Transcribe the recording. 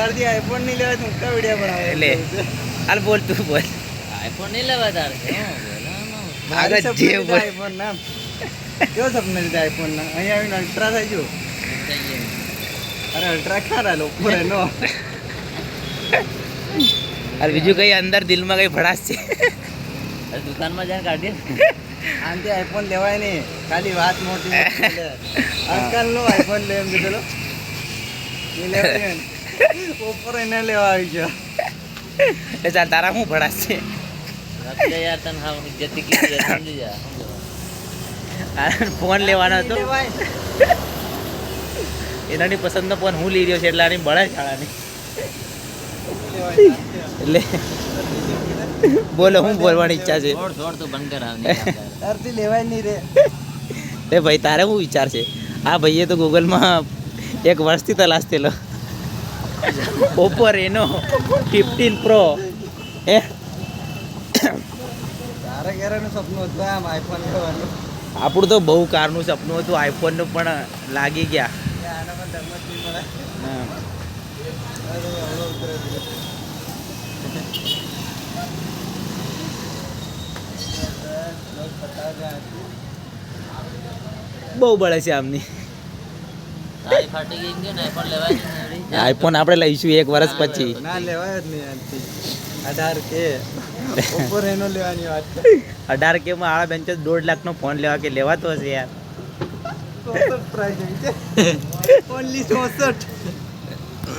તારથી iPhone નહીં લેવાય તો ઊંઘતા વીડિયો બનાવે? લે. હાલ બોલ તું બોલ. આઈફોન નહીં લેવા તારે? મારી જે બોલ. આઈફોન ના. કેવો સપનું છે આઈફોન ના? અહીંયા આવીને અલ્ટ્રા થઈ ગયો. અરે અલ્ટ્રા ખરા લોકો એનો અરે બીજું કઈ અંદર દિલમાં કઈ ભડાશ છે? અરે દુકાનમાં જઈને કાઢીએ આમથી આઈફોન લેવાય નહીં. ખાલી વાત મોટી નો આઈફોન લે એમ કીધેલો એ ઓપ્પો એને લેવા આવી ગયો એટલે ચાલ તારા શું છે. આ ફોન લેવાનો હતો. એનાની પસંદનો ફોન હું લઈ રહ્યો છે એટલે આની બળે શાળાની એટલે બોલો હું બોલવાની ઈચ્છા છે. તારથી લેવાય નહીં રે એ ભાઈ તારે શું વિચાર છે આ ભાઈએ તો ગૂગલમાં એક વર્ષથી તલાશ થયેલો ઓપ્પો રેનો ફિફ્ટીન પ્રો એ તારે ઘરેનું સપનું હતું આમ આઈફોન લેવાનું. આપણું તો બહુ કારનું સપનું હતું આઈફોનનું પણ લાગી ગયા. હા. બહુ બળે છે આમની. ફાટી ગઈ ને આઈફોન લેવાય. આઈફોન આપણે લઈશું એક વર્ષ પછી. ના લેવાય જ નહીં અઢાર કે. ઉપર એનો લેવાની વાત અઢાર કે માં આળા બેન્ચ દોઢ લાખનો ફોન લેવા કે લેવાતો હશે યાર. ઓનલી ચોસઠ.